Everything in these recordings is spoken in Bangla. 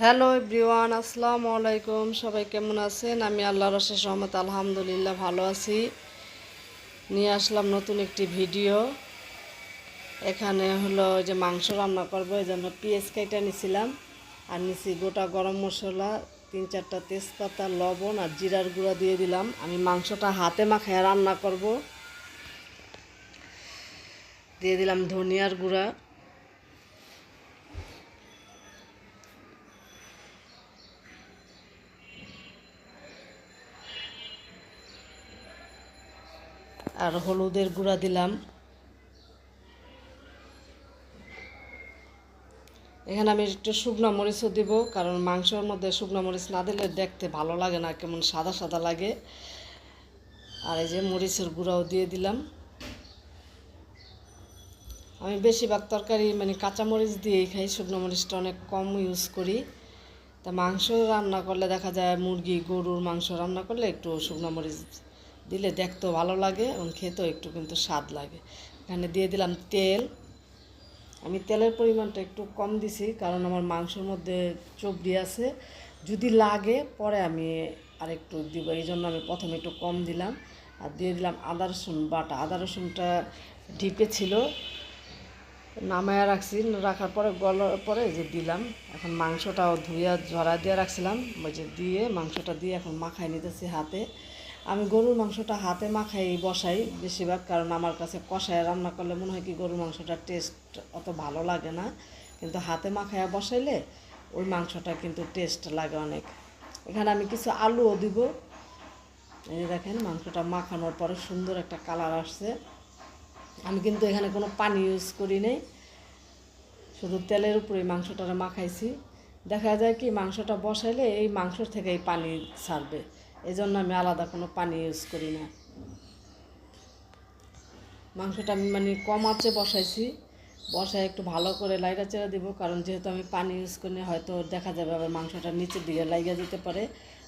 হ্যালো এভরিওয়ান, আসসালামু আলাইকুম। সবাই কেমন আছেন? আমি আল্লাহর রশেষ রহমত আলহামদুলিল্লাহ ভালো আছি। নিয়ে আসলাম নতুন একটি ভিডিও। এখানে হলো যে মাংস রান্না করব, এই জন্য পেঁয়াজ কেটে নিছিলাম। আর নিছি গোটা গরম মশলা, তিন চারটা তেজপাতা, লবণ আর জিরার গুঁড়া দিয়ে দিলাম। আমি মাংসটা হাতে মাখায় রান্না করব। দিয়ে দিলাম ধনিয়ার গুঁড়া। আর হলুদের গুঁড়া দিলাম। এখানে আমি একটু শুকনো মরিচও দিব, কারণ মাংসের মধ্যে শুকনো মরিচ না দিলে দেখতে ভালো লাগে না, কেমন সাদা সাদা লাগে। আর এই যে মরিচের গুঁড়াও দিয়ে দিলাম। আমি বেশিরভাগ তরকারি মানে কাঁচা মরিচ দিয়েই খাই, শুকনো মরিচটা অনেক কম ইউজ করি। তা মাংস রান্না করলে দেখা যায় মুরগি, গরুর মাংস রান্না করলে একটু শুকনো মরিচ দিলে দেখতেও ভালো লাগে এবং খেতেও একটু কিন্তু স্বাদ লাগে। এখানে দিয়ে দিলাম তেল। আমি তেলের পরিমাণটা একটু কম দিছি কারণ আমার মাংসের মধ্যে চবড়ি আছে। যদি লাগে পরে আমি আরেকটু দিব এই জন্য আমি প্রথমে একটু কম দিলাম। আর দিয়ে দিলাম আদা রসুন বাটা। আদা রসুনটা ঢিপে ছিল, নামায়া রাখছি। রাখার পরে গলার পরে যে দিলাম, এখন মাংসটাও ধুইয়া ঝরা দিয়ে রাখছিলাম। ওই যে দিয়ে মাংসটা দিয়ে এখন মাখায় নিতেছি হাতে। আমি গরুর মাংসটা হাতে মাখাই, বসাই বেশিরভাগ, কারণ আমার কাছে কষায় রান্না করলে মনে হয় কি গরুর মাংসটার টেস্ট অত ভালো লাগে না। কিন্তু হাতে মাখায়া বসাইলে ওই মাংসটা কিন্তু টেস্ট লাগে অনেক। এখানে আমি কিছু আলুও দিব। এই যে দেখেন, মাংসটা মাখানোর পরে সুন্দর একটা কালার আসছে। আমি কিন্তু এখানে কোনো পানি ইউজ করি নাই। শুধু তেলের উপরে মাংসটা মাখাইছি। দেখা যায় কি মাংসটা বসাইলে এই মাংসর থেকে এই পানি ছাড়বে। এই জন্য আমি আলাদা কোনো পানি ইউজ করি না। মাংসটা আমি মানে কম আঁচে বসাইছি বসায় একটু ভালো করে লাইটা চেরা দিব কারণ যেহেতু আমি পানি ইউজ করি না, হয়তো দেখা যাবে আবার মাংসটা নিচের দিকে লাইগা যেতে পারে।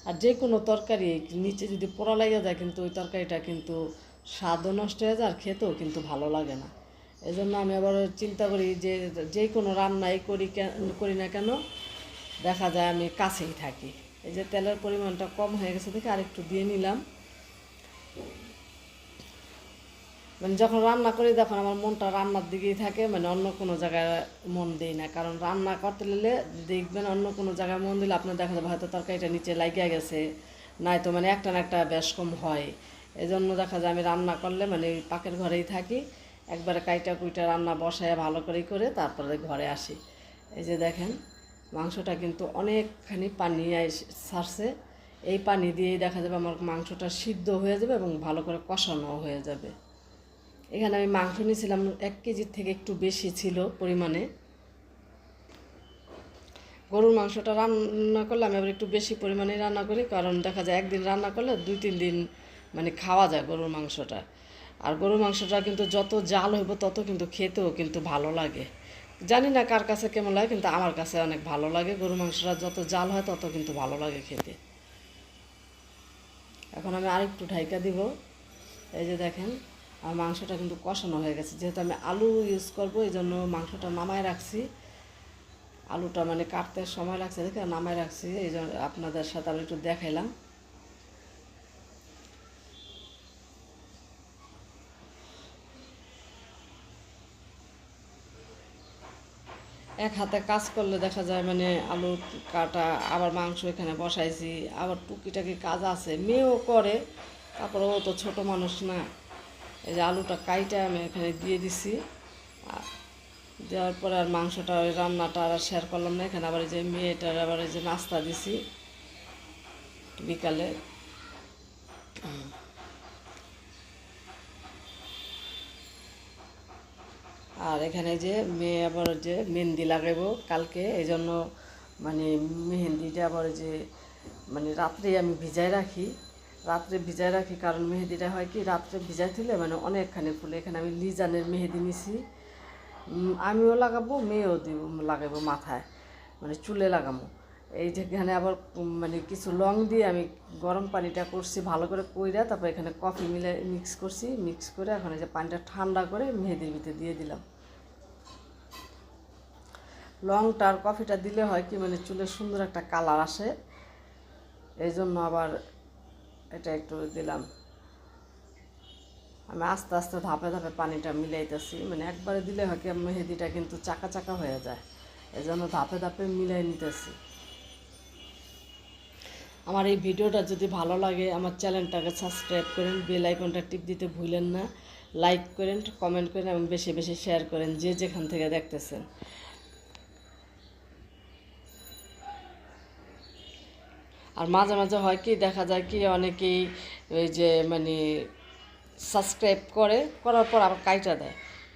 আর যে কোনো তরকারি নিচে যদি পোড়া লাইগা যায় কিন্তু ওই তরকারিটা কিন্তু স্বাদও নষ্ট হয়ে যায় আর খেতেও কিন্তু ভালো লাগে না। এই জন্য আমি আবার চিন্তা করি যে যে কোনো রান্নাই করি করি না কেন দেখা যায় আমি কাছেই থাকি। এই যে তেলের পরিমাণটা কম হয়ে গেছে দেখে আরেকটু দিয়ে নিলাম। মানে যখন রান্না করি তখন আমার মনটা রান্নার দিকেই থাকে মানে অন্য কোনো জায়গায় মন দেই না। কারণ রান্না করতে গেলে দেখবেন অন্য কোনো জায়গায় মন দিলে আপনার দেখা যাবে হয়তো তরকারিটা নিচে লাগিয়া গেছে, নাই তো মানে একটা না একটা বেশ কম হয়। এই জন্য দেখা যায় আমি রান্না করলে মানে পাকের ঘরেই থাকি, একবারে কাইটা কুইটা রান্না বসায় ভালো করেই করে তারপরে ঘরে আসি। এই যে দেখেন মাংসটা কিন্তু অনেকখানি পানি ছাড়ছে এই পানি দিয়েই দেখা যাবে আমার মাংসটা সিদ্ধ হয়ে যাবে এবং ভালো করে কষানো হয়ে যাবে। এখানে আমি মাংস নিয়েছিলাম এক কেজির থেকে একটু বেশি ছিল পরিমাণে। গরুর মাংসটা রান্না করলে আমি আবার একটু বেশি পরিমাণে রান্না করি, কারণ দেখা যায় একদিন রান্না করলে দুই, তিন দিন মানে খাওয়া যায় গরুর মাংসটা। আর গরুর মাংসটা কিন্তু যত জাল হইব তত কিন্তু খেতেও কিন্তু ভালো লাগে। জানি না কার কাছে কেমন লাগে, কিন্তু আমার কাছে অনেক ভালো লাগে। গরুর মাংসটা যত জাল হয় তত কিন্তু ভালো লাগে খেতে। এখন আমি আরেকটু ঢাইকা দিব। এই যে দেখেন, আমার মাংসটা কিন্তু কষানো হয়ে গেছে। যেহেতু আমি আলু ইউজ করব, এই জন্য মাংসটা নামায় রাখছি। আলুটা মানে কাটতে সময় লাগছে দেখে, নামায় রাখছি। এই জন্য আপনাদের সাথে আমি একটু দেখাইলাম। এক হাতে কাজ করলে দেখা যায় মানে আলু কাটা, আবার মাংস এখানে বসাইছি, আবার টুকিটাকি কাজ আছে, মেয়েও করে তারপরে ও তো ছোটো মানুষ না। এই যে আলুটা কাইটা আমি এখানে দিয়ে দিছি দেওয়ার পরে আর মাংসটা, ওই রান্নাটা আর শেয়ার করলাম না। এখানে আবার এই যে মেয়েটার আবার এই যে নাস্তা দিছি, বিকালে। আর এখানে যে মেয়ে আবার যে মেহেন্দি লাগাইবো কালকে এই জন্য মানে মেহেন্দিটা আবার যে মানে রাত্রে আমি ভিজাই রাখি। রাত্রে ভিজাই রাখি কারণ মেহেদিটা হয় কি, রাত্রে ভিজাই দিলে মানে অনেকখানি ফুলে। এখানে আমি লিজানের মেহেদি নিছি। আমিও লাগাবো, মেয়েও দিব লাগাবো মাথায়। মানে চুলে লাগাবো এই যেখানে আবার মানে কিছু লং দিয়ে আমি গরম পানিটা করছি, ভালো করে কইরা তারপর এখানে কফি মিলে মিক্স করছি। মিক্স করে এখন যে পানিটা ঠান্ডা করে মেহেদির ভিতরে দিয়ে দিলাম। লংটা আর কফিটা দিলে হয় কি মানে চুলের সুন্দর একটা কালার আসে। এই জন্য আবার এটা একটু দিলাম। আমি আস্তে আস্তে ধাপে ধাপে পানিটা মিলাইতেছি। মানে একবারে দিলে হয় কি, মেহেদিটা কিন্তু চাকা চাকা হয়ে যায়। এই জন্য ধাপে ধাপে মিলাই নিতেছি। আমার এই ভিডিওটা যদি ভালো লাগে, আমার চ্যানেলটাকে সাবস্ক্রাইব করেন, বেল আইকনটা টিপ দিতে ভুলেন না। লাইক করেন, কমেন্ট করেন এবং বেশি বেশি শেয়ার করেন যে যেখান থেকে দেখতেছেন। আর মাঝে মাঝে হয় কি, দেখা যায় কি, অনেকেই ওই যে মানে সাবস্ক্রাইব করে, করার পর আবার কাইটা দেয়।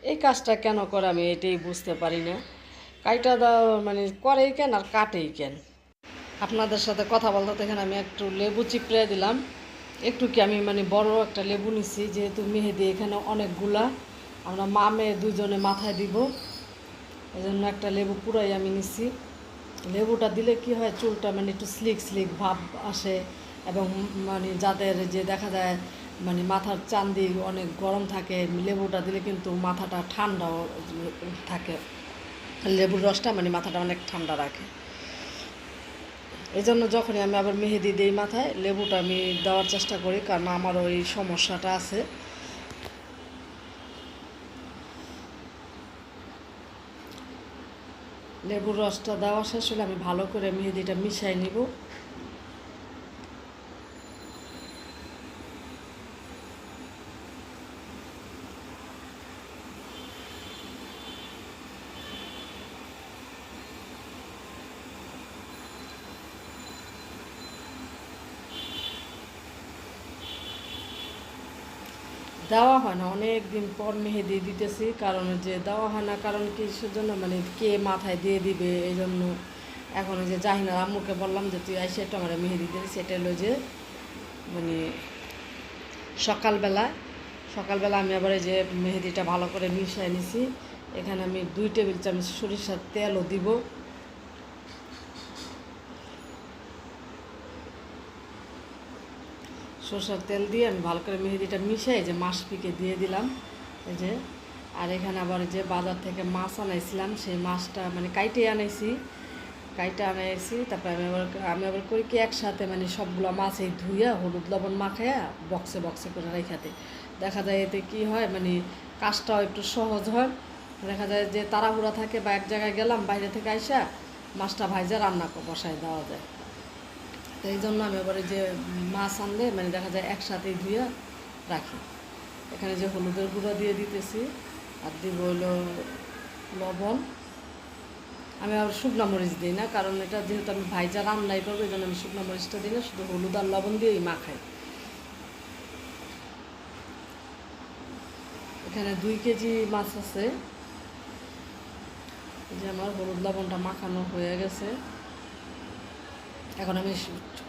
এই কাজটা কেন করে আমি এটাই বুঝতে পারি না। কাইটা দেওয়া মানে করেই কেন আর কাটেই কেন? আপনাদের সাথে কথা বলতে তো এখানে আমি একটু লেবু চিপড়ে দিলাম। একটু কি আমি মানে বড় একটা লেবু নিছি, যেহেতু মেহেদি এখানে অনেকগুলা। আমরা মা মেয়ে দুজনে মাথায় দিব। এই জন্য একটা লেবু পুরাই আমি নিছি। লেবুটা দিলে কি হয়, চুলটা মানে একটু স্লিক স্লিক ভাব আসে এবং মানে যাদের যে দেখা যায় মানে মাথার চান্দি অনেক গরম থাকে, লেবুটা দিলে কিন্তু মাথাটা ঠান্ডাও থাকে। লেবুর রসটা মানে মাথাটা অনেক ঠান্ডা রাখে। এই জন্য যখনই আমি আবার মেহেদি দিই মাথায়, লেবুটা আমি দেওয়ার চেষ্টা করি, কারণ আমার ওই সমস্যাটা আছে। লেবুর রসটা দেওয়া শেষ হলে আমি ভালো করে মেহেদিটা মিশাই নিব দেওয়া হয় না অনেক দিন পর মেহেদি দিতেছি, কারণ যে দেওয়া হয় না কারণ কিসের জন্য মানে কে মাথায় দিয়ে দিবে এই জন্য এখন যে জাহিনার আম্মুকে বললাম যে, তুই আইসে একটু আমার মেহেদি দিয়ে সেটা হলো যে মানে সকালবেলা সকালবেলা আমি আবার এই যে মেহেদিটা ভালো করে মিশিয়ে নিছি। এখানে আমি দুই টেবিল চামচ সরিষার তেলও দিব। সরষের তেল দিয়ে আমি ভালো করে মেহেদিটা মিশাই যে মাছ পিকে দিয়ে দিলাম। এই যে, আর এখানে আবার যে বাজার থেকে মাছ আনাইছিলাম, সেই মাছটা মানে কাইটে আনাইছি কাইটে আনাইছি, তারপরে আমি আবার আমি আবার করি কি একসাথে মানে সবগুলো মাছ এই ধুইয়া, হলুদ লবণ মাখাইয়া বক্সে বক্সে করে রেখাতে দেখা যায় এতে কি হয় মানে কাজটাও একটু সহজ হয়। দেখা যায় যে তাড়াহুড়া থাকে বা এক জায়গায় গেলাম, বাইরে থেকে আইসা মাছটা ভাইজা রান্না বসায় দেওয়া যায়। তো এই জন্য আমি এবারে যে মাছ আনলে মানে দেখা যায় একসাথেই ধুয়ে রাখি। এখানে যে হলুদের গুঁড়া দিয়ে দিতেছি, আর দিব হলো লবণ। আমি আবার শুকনো মরিচ দিই না, কারণ এটা যেহেতু আমি ভাইজা রান্নাই করব, এই জন্য আমি শুকনো মরিচটা দিই না, শুধু হলুদ আর লবণ দিয়েই মাখাই। এখানে দুই কেজি মাছ আছে। যে আমার হলুদ লবণটা মাখানো হয়ে গেছে। এখন আমি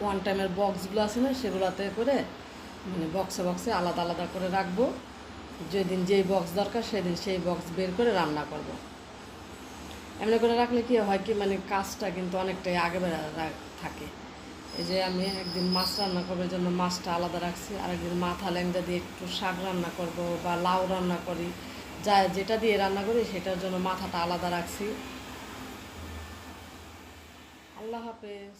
ওয়ান টাইমের বক্সগুলো আছে না, সেগুলোতে করে মানে বক্সে বক্সে আলাদা আলাদা করে রাখব। যেদিন যেই বক্স দরকার সেদিন সেই বক্স বের করে রান্না করব। এমনি করে রাখলে কি হয় কি মানে কাজটা কিন্তু অনেকটাই আগে থাকে। এই যে আমি একদিন মাছ রান্না করব এই জন্য মাছটা আলাদা রাখছি, আরেকদিন মাথা ল্যাংদা দিয়ে একটু শাক রান্না করব বা লাউ রান্না করি। যা, যেটা দিয়ে রান্না করি সেটার জন্য মাথাটা আলাদা রাখছি। আল্লাহ হাফেজ।